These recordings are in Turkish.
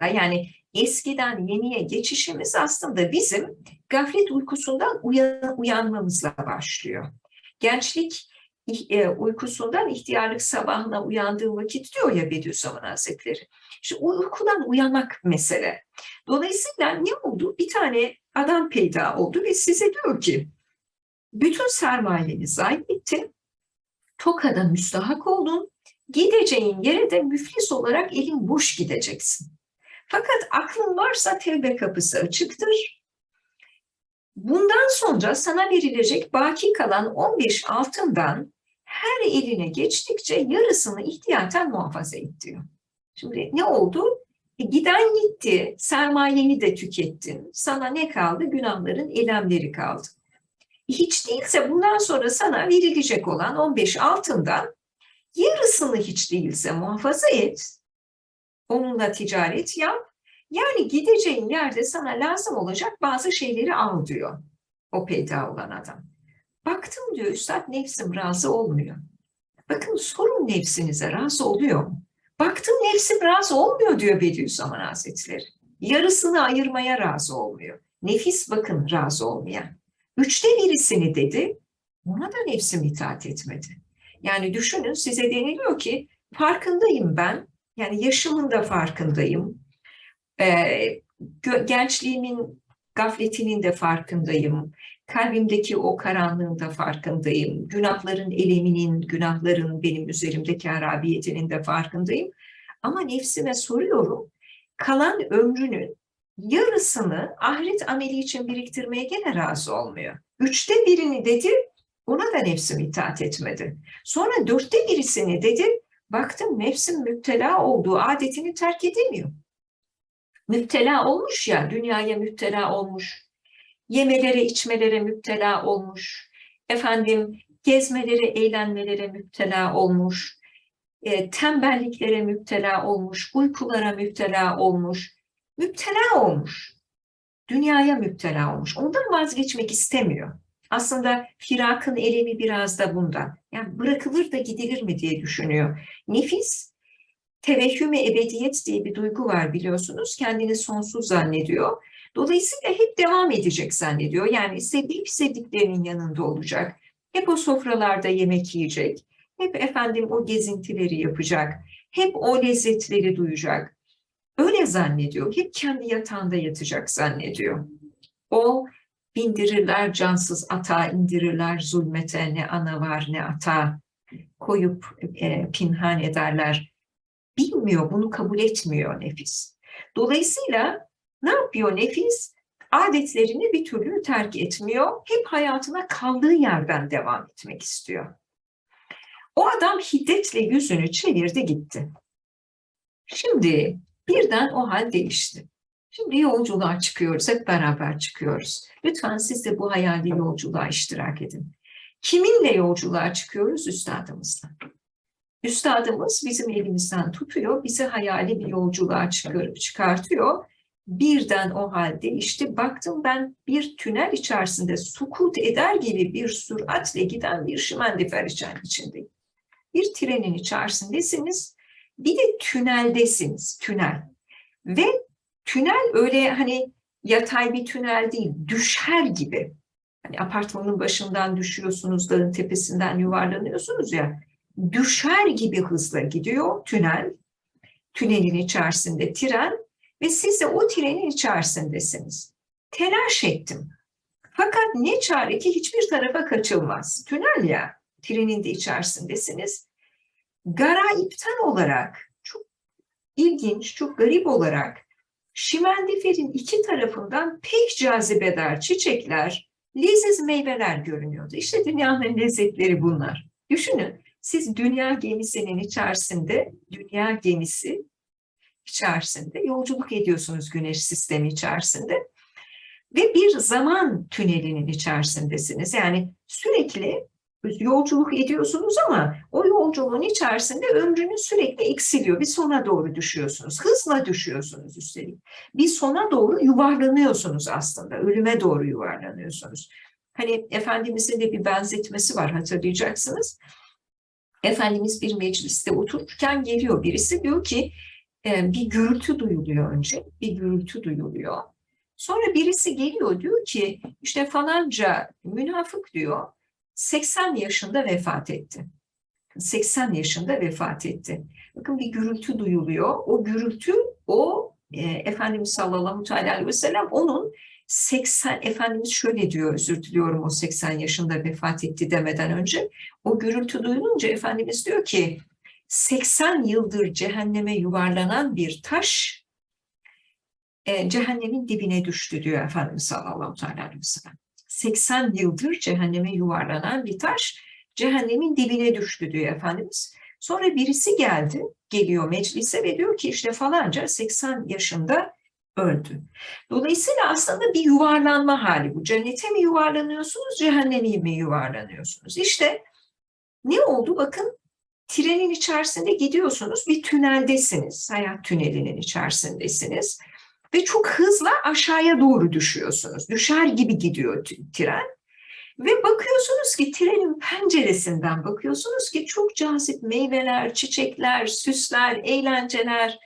Yani eskiden yeniye geçişimiz aslında bizim gaflet uykusundan uyan, uyanmamızla başlıyor. Gençlik e, uykusundan ihtiyarlık sabahına uyandığı vakit diyor ya Bediüzzaman Hazretleri. İşte uykudan uyanmak mesele. Dolayısıyla ne oldu? Bir tane adam peyda oldu ve size diyor ki bütün sermayeni zayi ettin, Toka'da müstahak oldun, gideceğin yere de müflis olarak elin boş gideceksin. Fakat aklın varsa tevbe kapısı açıktır. Bundan sonra sana verilecek baki kalan 15 altından her eline geçtikçe yarısını ihtiyaten muhafaza et diyor. Şimdi ne oldu? E, giden gitti, sermayeni de tükettin. Sana ne kaldı? Günahların elemleri kaldı. Hiç değilse bundan sonra sana verilecek olan 15 altından yarısını hiç değilse muhafaza et. Onunla ticaret yap. Yani gideceğin yerde sana lazım olacak bazı şeyleri al diyor o peyda olan adam. Baktım diyor üstad nefsim razı olmuyor. Bakın sorun nefsinize razı oluyor? Baktım nefsim razı olmuyor diyor Bediüzzaman Hazretleri. Yarısını ayırmaya razı olmuyor. Nefis bakın razı olmayan. Üçte birisini dedi, ona da nefsim itaat etmedi. Yani düşünün size deniliyor ki farkındayım ben, yani yaşımın da farkındayım, ee, gençliğimin gafletinin de farkındayım, kalbimdeki o karanlığın da farkındayım, günahların eleminin, günahların benim üzerimdeki harabiyetinin de farkındayım. Ama nefsime soruyorum, kalan ömrünün yarısını ahiret ameli için biriktirmeye gene razı olmuyor. Üçte birini dedi, ona da nefsim itaat etmedi. Sonra dörtte birisini dedi, baktım nefsim müptela olduğu adetini terk edemiyor. Müptela olmuş ya, dünyaya müptela olmuş, yemelere, içmelere müptela olmuş, efendim gezmelere, eğlenmelere müptela olmuş, e, tembelliklere müptela olmuş, uykulara müptela olmuş, müptela olmuş. Dünyaya müptela olmuş. Ondan vazgeçmek istemiyor. Aslında firakın elemi biraz da bundan. Yani bırakılır da gidilir mi diye düşünüyor. Nefis, tevehhüm-i ebediyet diye bir duygu var biliyorsunuz. Kendini sonsuz zannediyor. Dolayısıyla hep devam edecek zannediyor. Yani sevdiği sevdiklerinin yanında olacak. Hep o sofralarda yemek yiyecek. Hep efendim o gezintileri yapacak. Hep o lezzetleri duyacak. Öyle zannediyor. Hep kendi yatağında yatacak zannediyor. O bindirirler cansız ata, indirirler zulmete ne ana var ne ata. Koyup e, pinhan ederler. Bilmiyor, bunu kabul etmiyor nefis. Dolayısıyla ne yapıyor nefis? Adetlerini bir türlü terk etmiyor. Hep hayatına kaldığı yerden devam etmek istiyor. O adam hiddetle yüzünü çevirdi gitti. Şimdi birden o hal değişti. Şimdi yolculuğa çıkıyoruz, hep beraber çıkıyoruz. Lütfen siz de bu hayali yolculuğa iştirak edin. Kiminle yolculuğa çıkıyoruz? Üstadımızla. Üstadımız bizim elimizden tutuyor, bizi hayali bir yolculuğa çıkartıyor. Birden o halde işte baktım ben bir tünel içerisinde sukut eder gibi bir süratle giden bir şimendifer içindeyim. Bir trenin içerisindesiniz, bir de tüneldesiniz, tünel. Ve tünel öyle hani yatay bir tünel değil, düşer gibi. Hani apartmanın başından düşüyorsunuz, dağın tepesinden yuvarlanıyorsunuz ya, düşer gibi hızla gidiyor tünel. Tünelin içerisinde tren ve siz de o trenin içerisindesiniz. Telaş ettim. Fakat ne çare ki hiçbir tarafa kaçılmaz. Tünel ya, trenin de içerisindesiniz. Garaipten olarak, çok ilginç, çok garip olarak Şimendifer'in iki tarafından pek cazibedar çiçekler, leziz meyveler görünüyordu. İşte dünyanın lezzetleri bunlar. Düşünün, siz dünya gemisinin içerisinde, dünya gemisi içerisinde yolculuk ediyorsunuz güneş sistemi içerisinde ve bir zaman tünelinin içerisindesiniz. Yani sürekli yolculuk ediyorsunuz ama o yolculuğun içerisinde ömrünüz sürekli eksiliyor. Bir sona doğru düşüyorsunuz. Hızla düşüyorsunuz üstelik. Bir sona doğru yuvarlanıyorsunuz aslında. Ölüme doğru yuvarlanıyorsunuz. Hani Efendimizin de bir benzetmesi var hatırlayacaksınız. Efendimiz bir mecliste otururken geliyor birisi diyor ki bir gürültü duyuluyor önce, bir gürültü duyuluyor. Sonra birisi geliyor diyor ki işte falanca münafık diyor 80 yaşında vefat etti. 80 yaşında vefat etti. Bakın bir gürültü duyuluyor. O gürültü o e, Efendimiz sallallahu aleyhi ve sellem onun 80 Efendimiz şöyle diyor özür diliyorum o 80 yaşında vefat etti demeden önce o gürültü duyulunca Efendimiz diyor ki 80 yıldır cehenneme yuvarlanan bir taş e, cehennemin dibine düştü diyor Efendimiz sallallahu aleyhi ve sellem. 80 yıldır cehenneme yuvarlanan bir taş cehennemin dibine düştü diyor Efendimiz. Sonra birisi geldi, geliyor meclise ve diyor ki işte falanca 80 yaşında öldü. Dolayısıyla aslında bir yuvarlanma hali bu. Cennete mi yuvarlanıyorsunuz, cehenneme mi yuvarlanıyorsunuz? İşte ne oldu? Bakın trenin içerisinde gidiyorsunuz, bir tüneldesiniz, hayat tünelinin içerisindesiniz ve çok hızla aşağıya doğru düşüyorsunuz. Düşer gibi gidiyor tren. Ve bakıyorsunuz ki trenin penceresinden bakıyorsunuz ki çok cazip meyveler, çiçekler, süsler, eğlenceler,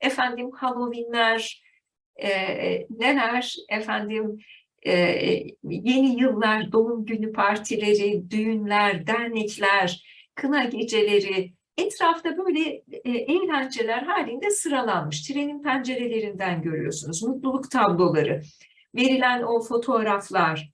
efendim Halloween'ler, e, neler, efendim e, yeni yıllar, doğum günü partileri, düğünler, dernekler, kına geceleri, etrafta böyle e, eğlenceler halinde sıralanmış. Trenin pencerelerinden görüyorsunuz. Mutluluk tabloları, verilen o fotoğraflar,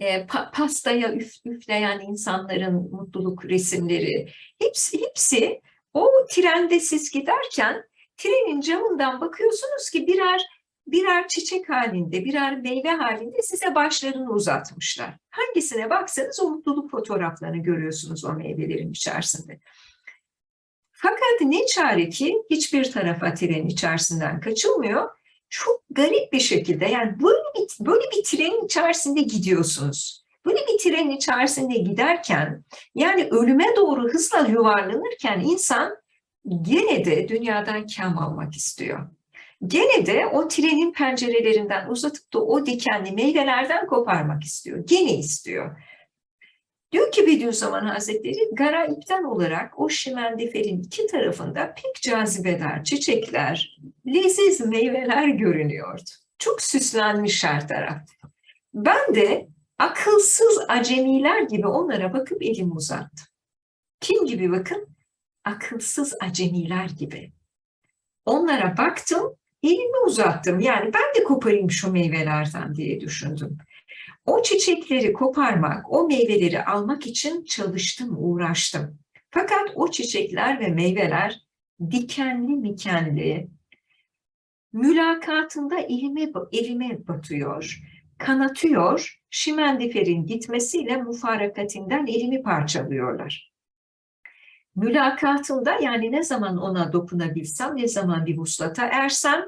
e, pa pastaya üf, üfleyen insanların mutluluk resimleri, hepsi, hepsi o trende siz giderken trenin camından bakıyorsunuz ki birer birer çiçek halinde, birer meyve halinde size başlarını uzatmışlar. Hangisine baksanız o mutluluk fotoğraflarını görüyorsunuz o meyvelerin içerisinde. Fakat ne çare ki hiçbir tarafa tren içerisinden kaçılmıyor. Çok garip bir şekilde yani böyle bir, böyle bir trenin içerisinde gidiyorsunuz. Böyle bir trenin içerisinde giderken yani ölüme doğru hızla yuvarlanırken insan gene de dünyadan kam almak istiyor. Gene de o trenin pencerelerinden uzatıp da o dikenli meyvelerden koparmak istiyor. Gene istiyor. Diyor ki Bediüzzaman Hazretleri garaipten olarak o şimendiferin iki tarafında pek cazibedar çiçekler, leziz meyveler görünüyordu. Çok süslenmiş her taraf. Ben de akılsız acemiler gibi onlara bakıp elimi uzattım. Kim gibi bakın? Akılsız acemiler gibi. Onlara baktım, elimi uzattım. Yani ben de koparayım şu meyvelerden diye düşündüm. O çiçekleri koparmak, o meyveleri almak için çalıştım, uğraştım. Fakat o çiçekler ve meyveler dikenli mikenli, mülakatında elime, elime batıyor, kanatıyor, şimendiferin gitmesiyle mufarakatinden elimi parçalıyorlar. Mülakatında yani ne zaman ona dokunabilsem, ne zaman bir vuslata ersem,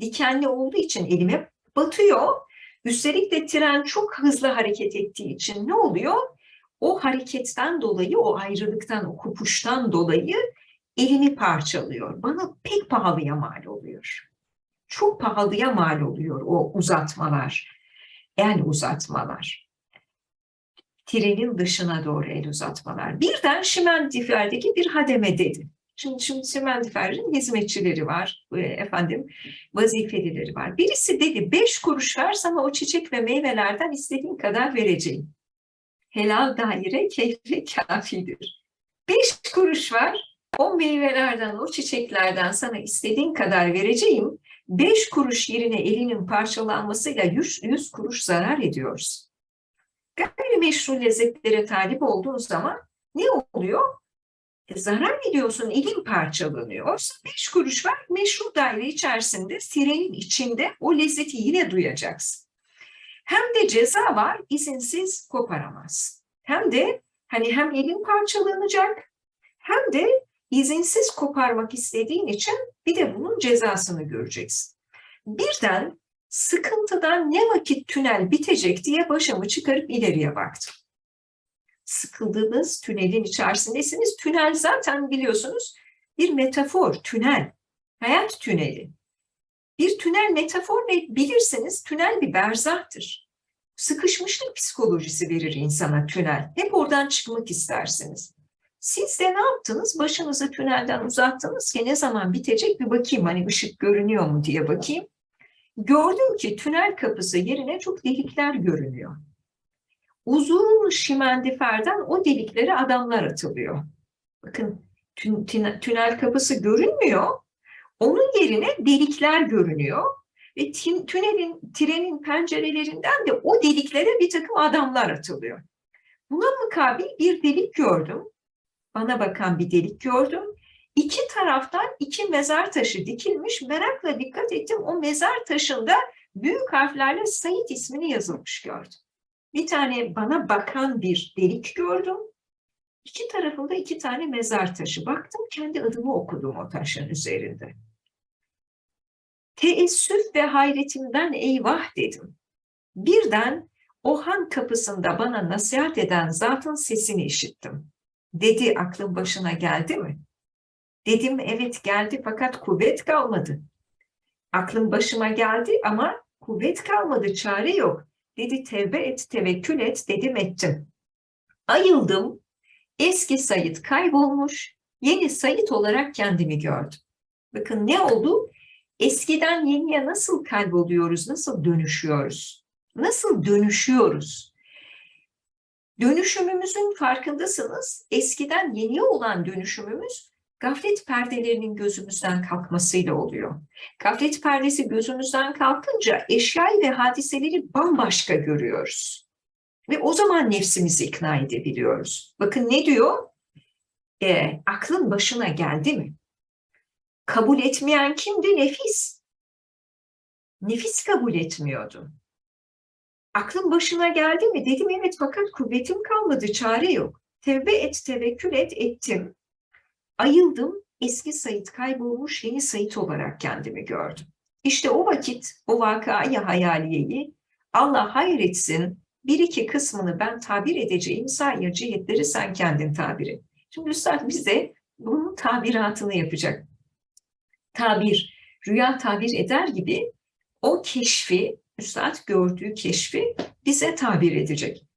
dikenli olduğu için elime batıyor Üstelik de tren çok hızlı hareket ettiği için ne oluyor? O hareketten dolayı, o ayrılıktan, o kopuştan dolayı elini parçalıyor. Bana pek pahalıya mal oluyor. Çok pahalıya mal oluyor o uzatmalar, el uzatmalar. Trenin dışına doğru el uzatmalar. Birden Şimendifer'deki bir hademe dedi. Şimdi, şimdi Simendifer'in hizmetçileri var, e, efendim vazifelileri var. Birisi dedi beş kuruş ver sana o çiçek ve meyvelerden istediğin kadar vereceğim. Helal daire keyfi kafidir. Beş kuruş var, o meyvelerden, o çiçeklerden sana istediğin kadar vereceğim. Beş kuruş yerine elinin parçalanmasıyla yüz, yüz kuruş zarar ediyoruz. Gayrimeşru lezzetlere talip olduğun zaman ne oluyor? Zarar ediyorsun, elin parçalanıyor. Oysa beş kuruş var, meşhur daire içerisinde, sirenin içinde o lezzeti yine duyacaksın. Hem de ceza var, izinsiz koparamaz. Hem de hani hem elin parçalanacak, hem de izinsiz koparmak istediğin için bir de bunun cezasını göreceksin. Birden sıkıntıdan ne vakit tünel bitecek diye başımı çıkarıp ileriye baktım sıkıldığınız tünelin içerisindesiniz. Tünel zaten biliyorsunuz bir metafor, tünel, hayat tüneli. Bir tünel metafor ne bilirseniz tünel bir berzahtır. Sıkışmışlık psikolojisi verir insana tünel. Hep oradan çıkmak istersiniz. Siz de ne yaptınız? Başınızı tünelden uzattınız ki ne zaman bitecek bir bakayım hani ışık görünüyor mu diye bakayım. Gördüm ki tünel kapısı yerine çok delikler görünüyor. Uzun şimendiferden o deliklere adamlar atılıyor. Bakın tün- tüne- tünel kapısı görünmüyor. Onun yerine delikler görünüyor. Ve tünelin, trenin pencerelerinden de o deliklere bir takım adamlar atılıyor. Buna mukabil bir delik gördüm. Bana bakan bir delik gördüm. İki taraftan iki mezar taşı dikilmiş. Merakla dikkat ettim. O mezar taşında büyük harflerle Said ismini yazılmış gördüm. Bir tane bana bakan bir delik gördüm. İki tarafında iki tane mezar taşı. Baktım kendi adımı okudum o taşın üzerinde. Teessüf ve hayretimden eyvah dedim. Birden o han kapısında bana nasihat eden zatın sesini işittim. Dedi aklın başına geldi mi? Dedim evet geldi fakat kuvvet kalmadı. Aklım başıma geldi ama kuvvet kalmadı çare yok. Dedi tevbe et tevekkül et dedim ettim. Ayıldım. Eski Sayit kaybolmuş. Yeni Sayit olarak kendimi gördüm. Bakın ne oldu? Eskiden yeniye nasıl kayboluyoruz, nasıl dönüşüyoruz? Nasıl dönüşüyoruz? Dönüşümümüzün farkındasınız. Eskiden yeniye olan dönüşümümüz gaflet perdelerinin gözümüzden kalkmasıyla oluyor. Gaflet perdesi gözümüzden kalkınca eşyayı ve hadiseleri bambaşka görüyoruz. Ve o zaman nefsimizi ikna edebiliyoruz. Bakın ne diyor? E, aklın başına geldi mi? Kabul etmeyen kimdi? Nefis. Nefis kabul etmiyordu. Aklın başına geldi mi? Dedim evet fakat kuvvetim kalmadı, çare yok. Tevbe et, tevekkül et, ettim. Ayıldım, eski Sayit kaybolmuş, yeni Sayit olarak kendimi gördüm. İşte o vakit, o vakayı hayaliyeyi Allah hayretsin, bir iki kısmını ben tabir edeceğim, sair cihetleri sen kendin tabir et. Şimdi Üstad bize bunun tabiratını yapacak. Tabir, rüya tabir eder gibi o keşfi, Üstad gördüğü keşfi bize tabir edecek.